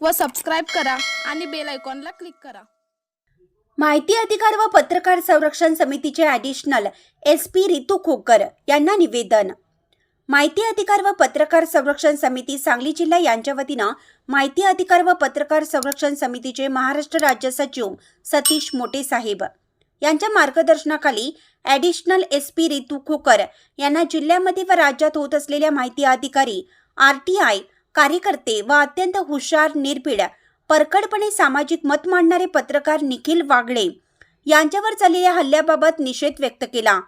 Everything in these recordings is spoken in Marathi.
व सबस्क्राईब करा आणि बेल आयकॉनला क्लिक करा. माहिती अधिकार व पत्रकार संरक्षण समितीचे additional S P Ritu Khokar यांना निवेदन. माहिती अधिकार व पत्रकार संरक्षण समिती सांगली जिल्हा यांच्या वतीनं माहिती अधिकार व पत्रकार संरक्षण समितीचे महाराष्ट्र राज्य सचिव सतीश मोटे साहेब यांच्या मार्गदर्शनाखाली additional S P Ritu Khokar यांना जिल्ह्यामध्ये व राज्यात होत असलेल्या माहिती अधिकारी आर टी आय कार्यकर्ते व अत्यंत हुशार निर्भीड परखडपणे सामाजिक मत मांडणारे पत्रकार निखिल वागळे यांच्यावर झालेल्या हल्ल्याबाबत निषेध व्यक्त केला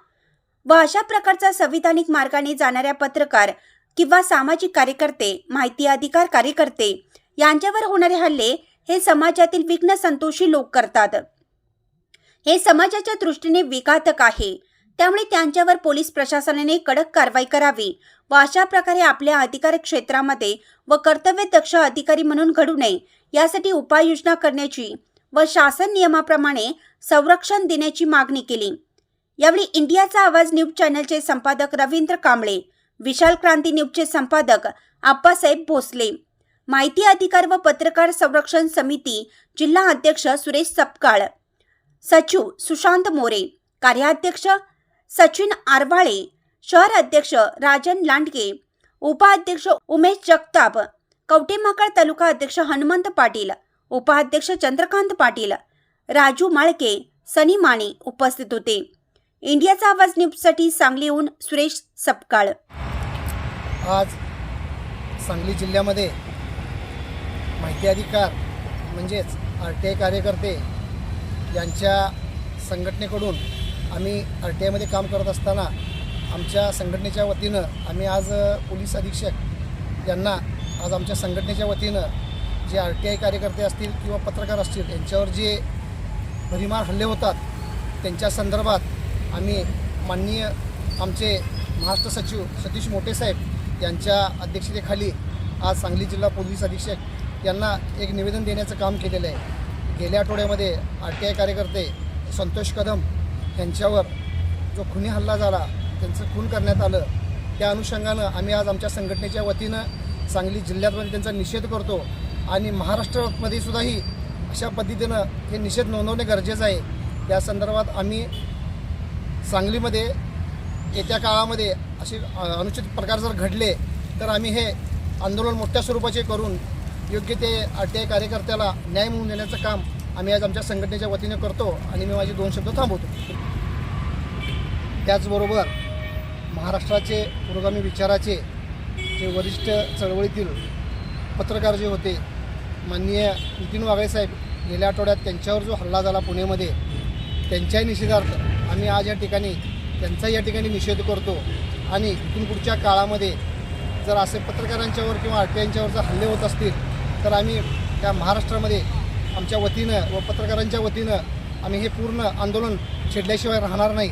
व अशा प्रकारचा संविधानिक मार्गाने जाणाऱ्या पत्रकार किंवा सामाजिक कार्यकर्ते माहिती अधिकार कार्यकर्ते यांच्यावर होणारे हल्ले हे समाजातील विघ्न संतोषी लोक करतात. हे समाजाच्या दृष्टीने विघातक आहे. त्यामुळे त्यांच्यावर पोलीस प्रशासनाने कडक कारवाई करावी. व अशा प्रकारे आपल्या अधिकार क्षेत्रामध्ये व कर्तव्य दक्ष अधिकारी म्हणून घडू नये यासाठी उपाययोजना करण्याची व शासन नियमाप्रमाणे संरक्षण देण्याची मागणी केली. यावेळी इंडियाचा आवाज न्यूज चॅनलचे संपादक रवींद्र कांबळे विशाल क्रांती न्यूजचे संपादक आप्पासाहेब भोसले माहिती अधिकार व पत्रकार संरक्षण समिती जिल्हा अध्यक्ष सुरेश सपकाळ सचिव सुशांत मोरे कार्याध्यक्ष सचिन आरवाळे शहर अध्यक्ष राजन लांडगे उपाध्यक्ष उमेश जगताप कवटेमाकळ तालुका अध्यक्ष हनुमंत पाटील उपाध्यक्ष चंद्रकांत पाटील राजू माळके सनी माने उपस्थित होते. इंडियाचा आवाज न्यूजसाठी सांगलीहून सुरेश सपकाळ. आज सांगली जिल्ह्यामध्ये माहिती अधिकार म्हणजेच आर टी आय कार्यकर्ते यांच्या संघटनेकडून आम्ही आर टी आयमध्ये काम करत असताना आमच्या संघटनेच्या वतीनं आम्ही आज पोलीस अधीक्षक यांना आज आमच्या संघटनेच्या वतीनं जे आर टी आय कार्यकर्ते असतील किंवा पत्रकार असतील यांच्यावर जे भरीमार हल्ले होतात त्यांच्या संदर्भात आम्ही माननीय आमचे महाराष्ट्र सचिव सतीश मोटे साहेब यांच्या अध्यक्षतेखाली आज सांगली जिल्हा पोलीस अधीक्षक यांना एक निवेदन देण्याचं काम केलेलं आहे. गेल्या आठवड्यामध्ये आर टी आय कार्यकर्ते संतोष कदम यांच्यावर जो खुनी हल्ला झाला त्यांचं खून करण्यात आलं त्या अनुषंगानं आम्ही आज आमच्या संघटनेच्या वतीनं सांगली जिल्ह्यातमध्ये त्यांचा निषेध करतो आणि महाराष्ट्रामध्ये सुद्धाही अशा पद्धतीनं हे निषेध नोंदवणे गरजेचं आहे. त्या संदर्भात आम्ही सांगलीमध्ये येत्या काळामध्ये असे अनुचित प्रकार जर घडले तर आम्ही हे आंदोलन मोठ्या स्वरूपाचे करून योग्य ते आर टी आय कार्यकर्त्याला न्याय मिळवून देण्याचं काम आम्ही आज आमच्या संघटनेच्या वतीने करतो आणि मी माझे दोन शब्द थांबवतो. त्याचबरोबर महाराष्ट्राचे पुरोगामी विचाराचे जे वरिष्ठ चळवळीतील पत्रकार जे होते माननीय नितीन वागळे साहेब गेल्या आठवड्यात त्यांच्यावर जो हल्ला झाला पुणेमध्ये त्यांच्याही निषेधार्थ आम्ही आज या ठिकाणी त्यांचाही या ठिकाणी निषेध करतो. आणि इथून पुढच्या काळामध्ये जर असे पत्रकारांच्यावर किंवा आर टी जर हल्ले होत असतील तर आम्ही त्या महाराष्ट्रामध्ये आमच्या वतीनं व पत्रकारांच्या वतीनं आम्ही हे पूर्ण आंदोलन छेडल्याशिवाय राहणार नाही.